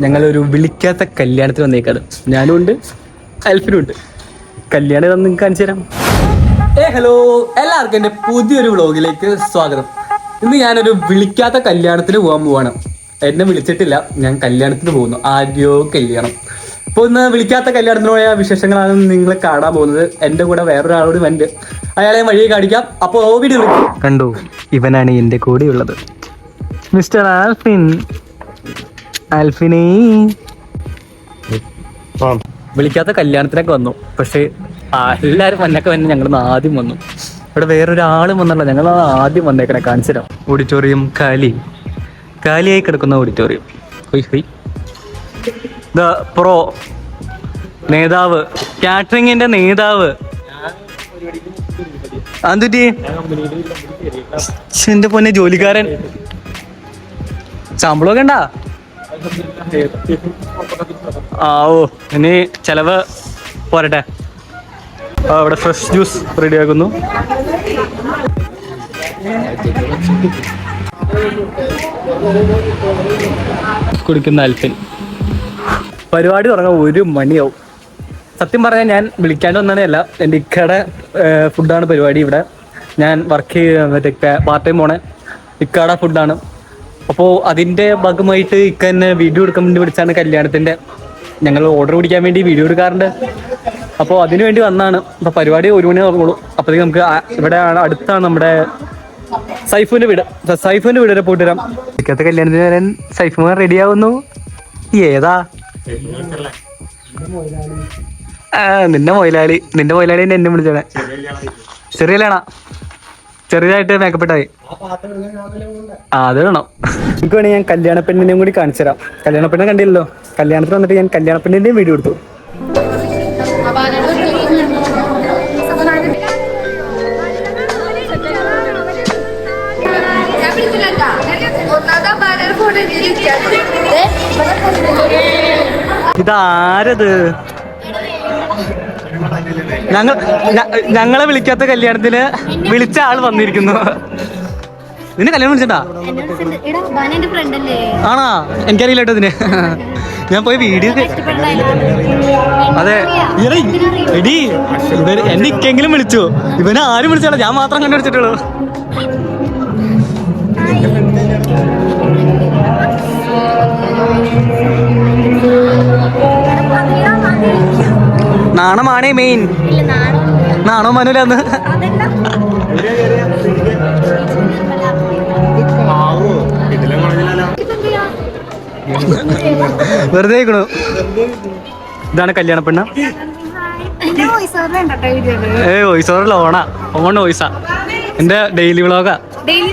ഞങ്ങളൊരു വിളിക്കാത്ത കല്യാണത്തിന് വന്നേക്കാണ്. ഞാനും ഉണ്ട് അൽഫിനും ഉണ്ട് കല്യാണം ഇതൊന്ന് നിങ്ങൾക്ക് കാണിച്ചു തരാം. ഏ ഹലോ. എല്ലാവർക്കും എന്റെ പുതിയൊരു വ്ളോഗിലേക്ക് സ്വാഗതം. ഇന്ന് ഞാനൊരു വിളിക്കാത്ത കല്യാണത്തിന് പോകാൻ പോവാണ്. എന്നെ വിളിച്ചിട്ടില്ല. ഞാൻ കല്യാണത്തിന് പോകുന്നു. ആദ്യോ കല്യാണം. അപ്പോൾ ഇന്ന് വിളിക്കാത്ത കല്യാണത്തിന് പോയ വിശേഷങ്ങളാണ് നിങ്ങൾ കാണാൻ പോകുന്നത്. എന്റെ കൂടെ വേറൊരാളോട് വണ്ട് അയാളെ വഴിയെ കാണിക്കാം. അപ്പോൾ വീഡിയോ കണ്ടു? ഇവനാണ് എന്റെ കൂടെയുള്ളത്. മിസ്റ്റർ ആൽഫിൻ ആൽഫിനെ വിളിക്കാത്ത കല്യാണത്തിനൊക്കെ വന്നു. പക്ഷെ എല്ലാരും വന്നൊക്കെ വന്ന് ഞങ്ങൾ ആദ്യം വന്നു. ഇവിടെ വേറൊരാളും വന്നല്ല. ഞങ്ങൾ ആദ്യം വന്നേക്കണേ കാണിച്ചതരാം. ഓഡിറ്റോറിയം കാലി. കാലിയായി കിടക്കുന്ന ഓഡിറ്റോറിയം. ഹൊയ് ഹൊയ്. The pro. നേതാവ്. കാറ്ററിംഗിന്റെ നേതാവ്. അന്തുറ്റി എന്റെ പൊന്നെ ജോലിക്കാരൻ. ശമ്പളമൊക്കെ ഉണ്ടാ? ആ ഓ ഇനി ചെലവ് പോരട്ടെ. ആ ഇവിടെ ഫ്രഷ് ജ്യൂസ് റെഡിയാക്കുന്നു കുടിക്കുന്ന അൽഫിൻ. പരിപാടി തുടങ്ങാൻ ഒരു മണിയാവും. സത്യം പറഞ്ഞാൽ ഞാൻ വിളിക്കാണ്ട് വന്നതല്ല എന്റെ ഇക്കയുടെ ഫുഡാണ് പരിപാടി ഇവിടെ. ഞാൻ വർക്ക് മറ്റേ പാർട്ട് ടൈം പോണേ. ഇക്കയുടെ ഫുഡാണ് അപ്പോൾ അതിന്റെ ഭാഗമായിട്ട് ഇക്ക എന്നെ വീഡിയോ എടുക്കാൻ വേണ്ടി വിളിച്ചാണ് കല്യാണത്തിന്റെ. ഞങ്ങൾ ഓർഡർ പിടിക്കാൻ വേണ്ടി വീഡിയോ എടുക്കാറുണ്ട്. അപ്പോൾ അതിനു വേണ്ടി വന്നാണ്. അപ്പോൾ പരിപാടി ഒരു മണി തുടങ്ങുള്ളൂ അപ്പോഴത്തേക്ക് നമുക്ക് ഇവിടെ അടുത്താണ് നമ്മുടെ സൈഫുവിന്റെ വീട്. സൈഫുവിന്റെ വീട് വരെ പോയിട്ട് വരാം. ഇക്കത്തെ കല്യാണത്തിന് വരാൻ സൈഫുമാർ റെഡി ആവുന്നു. ഏതാ? നിന്റെ മൊയിലാളി. നിന്റെ മൊയിലാളി എന്നെ വിളിച്ചോളെ ചെറിയലാണ ചെറിയതായിട്ട് മേക്കപ്പ് ഇട്ടായി ആ അത് വേണം. എനിക്ക് വേണമെങ്കിൽ ഞാൻ കല്യാണ പെണ്ണിനെയും കൂടി കാണിച്ചു തരാം. കല്യാണ പെണ്ണെ കണ്ടില്ലല്ലോ. കല്യാണത്തിന് വന്നിട്ട് ഞാൻ കല്യാണ പെണ്ണിന്റെയും വീഡിയോ എടുത്തു. ഇതാരത്? ഞങ്ങൾ ഞങ്ങളെ വിളിക്കാത്ത കല്യാണത്തിന് വിളിച്ച ആൾ വന്നിരിക്കുന്നു. നിന്നെ കല്യാണം വിളിച്ചിട്ടാ? ആണാ? എനിക്കറിയില്ല ഇതിന്. ഞാൻ പോയി വീഡിയോ അതെ. എടി ഇവർ എന്നെ ഇക്കെങ്കിലും വിളിച്ചു. ഇവനെ ആരും വിളിച്ചാലോ ഞാൻ മാത്രം കണ്ടുപിടിച്ചിട്ടുള്ളൂ. നാണമാണേ മെയിൻ. നാണോ നാണോ മനൂലെന്ന് വെറുതെ ഇതാണ് കല്യാണ പെണ്ണ. വോയിസ് ഓവർ ഏ വോയിസ് ഓവറല്ല ഓണാ. ഓൺ വോയിസാ. എന്റെ ഡെയിലി വ്ളോഗാ. ഡെയിലി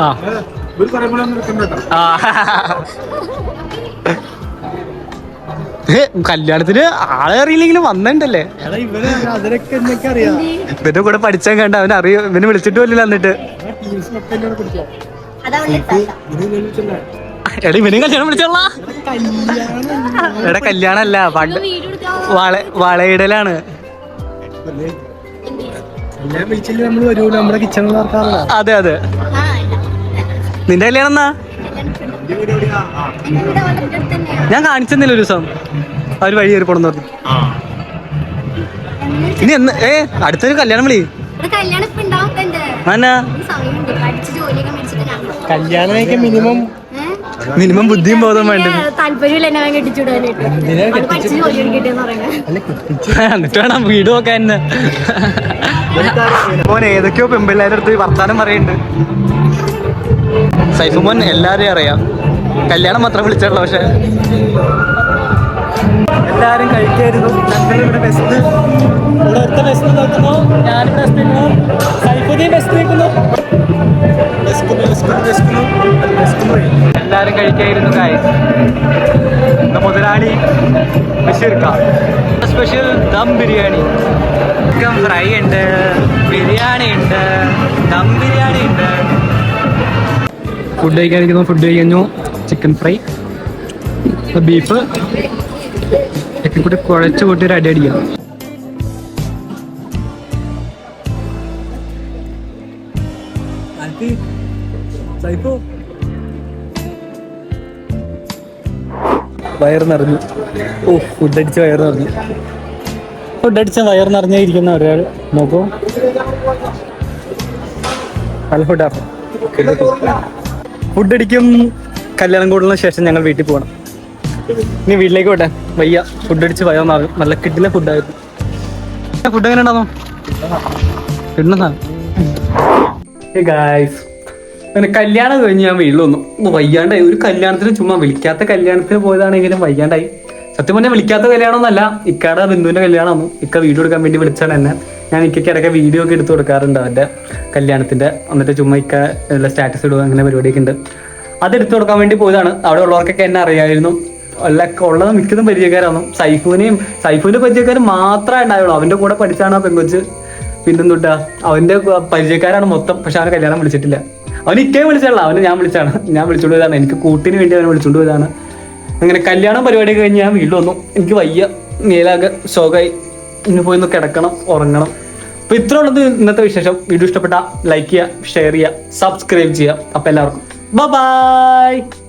ആ. ആ. കല്യാണത്തിന് ആളെ അറിയില്ലെങ്കിലും വന്നിട്ടല്ലേ ഇവന്റെ കൂടെ പഠിച്ചാൻ കണ്ട അവൻ അറിയോ ഇവന് വിളിച്ചിട്ട് പോലില്ല എന്നിട്ട്. അതാ എടാ ഇവനും കല്യാണം വിളിച്ചോളാ. എടാ കല്യാണല്ല പണ്ട് വള വളയിടലാണ്. അതെ അതെ. നിന്റെ കല്യാണം എന്നാ? ഞാൻ കാണിച്ചെന്നില്ല ഒരു ദിവസം. അവർ വഴി കയറി പോണെന്ന് പറഞ്ഞു. ഇനി എന്ന് ഏ അടുത്തൊരു കല്യാണം വിളി. കല്യാണം മിനിമം മിനിമം ബുദ്ധിയും ബോധം വേണ്ടത്. താല്പര്യമില്ല എന്നെ വേഗം കെട്ടിച്ചുവിടാനായിട്ട്. അവൾ പഠിച്ച് ജോലി എടുക്കട്ടെന്ന് പറയുന്നത് എന്നിട്ട് വേണം വീട് നോക്കാൻ മോൻ ഏതൊക്കെയോ പെമ്പിള്ളേരുടെ അടുത്ത് വർത്താനം പറയുന്നുണ്ട് സൈഫുമോൻ എല്ലാരെയും അറിയാം. കല്യാണം മാത്രം വിളിച്ചുള്ളൂ പക്ഷെ. എല്ലാരും കഴിക്കായിരുന്നു ഞങ്ങളിവിടെ ബെസ്റ്റ് ഇവിടെ ഒരുത്ത ബെസ്റ്റ് നോക്കുന്നു ഞാൻ ബെസ്റ്റ് നിൽക്കുന്നു സൈഫുദ്ദീൻ ബെസ്റ്റ് നിൽക്കുന്നു എല്ലാരും കഴിക്കായിരുന്നു കായ് മുതലാളി ബഷീർക്ക special dum biryani. Chicken fry ഉണ്ട് ബിരിയാണി ഉണ്ട് ദം ബിരിയാണി ഉണ്ട്. ഫുഡ് കഴിക്കാൻ ഫുഡ് കഴിക്കുന്നു. ചിക്കൻ ഫ്രൈ ബീഫ് ഒക്കെ കൂടി കുഴച്ച് കൂട്ടി ഒരു അടി അടിക്കാം. വയറ് നിറഞ്ഞു ഓ ഫുഡ് അടിച്ച് വയറ് നിറഞ്ഞു ഫുഡ് അടിച്ച വയറ് നിറഞ്ഞിരിക്കുന്ന ഒരാൾ. നോക്കൂ. നല്ല ഫുഡാ ഫുഡ് അടിക്കും. കല്യാണം കൂടുന്ന ശേഷം ഞങ്ങൾ വീട്ടിൽ പോകണം. നീ വീട്ടിലേക്ക് പോട്ടെ. വയ്യ. ഫുഡ് അടിച്ച് നിറഞ്ഞു നല്ല കിട്ടില്ല ഫുഡായിരുന്നു ഫുഡ് എങ്ങനെ ഉണ്ടാകും കിട്ടുന്ന കല്യാണം കഴിഞ്ഞ് ഞാൻ വീട്ടിൽ വന്നു. വയ്യാണ്ടായി. ഒരു കല്യാണത്തിന് ചുമ്മാ വിളിക്കാത്ത കല്യാണത്തിന് പോയതാണെങ്കിലും വയ്യാണ്ടായി. സത്യം പറഞ്ഞാൽ വിളിക്കാത്ത കല്യാണമൊന്നല്ല ഇക്കാടെ ബിന്ദുവിന്റെ കല്യാണമൊന്നും ഇക്ക വീഡിയോ എടുക്കാൻ വേണ്ടി വിളിച്ചാണ് എന്നെ. ഞാൻ ഇക്കയ്ക്ക് ഇടയ്ക്ക് വീഡിയോ ഒക്കെ എടുത്ത് കൊടുക്കാറുണ്ട് അവന്റെ കല്യാണത്തിന്റെ. എന്നിട്ട് ചുമ്മാ ഇക്ക സ്റ്റാറ്റസ് ഇടുക അങ്ങനെ പരിപാടിയൊക്കെ ഉണ്ട്. അത് എടുത്തു കൊടുക്കാൻ വേണ്ടി പോയതാണ്. അവിടെ ഉള്ളവർക്കൊക്കെ എന്നെ അറിയായിരുന്നു. ഉള്ള ഉള്ളത് മിക്കതും പരിചയക്കാരാണ്. സൈഫുവിനെയും സൈഫുവിന്റെ പരിചയക്കാർ മാത്രമേ ഉണ്ടായുള്ളൂ. അവന്റെ കൂടെ പഠിച്ചാണ് ആ പെങ്കൊച്ച്. പിന്നെന്തുട്ടാ? തൊട്ടാ അവന്റെ പരിചയക്കാരാണ് മൊത്തം. പക്ഷെ അവനെ കല്യാണം വിളിച്ചിട്ടില്ല. അവൻ ഇക്കേ വിളിച്ചല്ല അവന് ഞാൻ വിളിച്ചാണ്. ഞാൻ വിളിച്ചോണ്ട് പോയതാണ്. എനിക്ക് കൂട്ടിന് വേണ്ടി അവനെ വിളിച്ചോണ്ട് പോയതാണ്. അങ്ങനെ കല്യാണം പരിപാടി കഴിഞ്ഞ് ഞാൻ വീട്ടിൽ വന്നു. എനിക്ക് വയ്യ. മേലാകെ ശോകായി. ഇനി പോയി ഒന്ന് കിടക്കണം ഉറങ്ങണം. അപ്പൊ ഇത്ര ഉള്ളത് ഇന്നത്തെ വിശേഷം. വീഡിയോ ഇഷ്ടപ്പെട്ട ലൈക്ക് ചെയ്യുക ഷെയർ ചെയ്യുക സബ്സ്ക്രൈബ് ചെയ്യുക. അപ്പൊ എല്ലാവർക്കും 拜拜。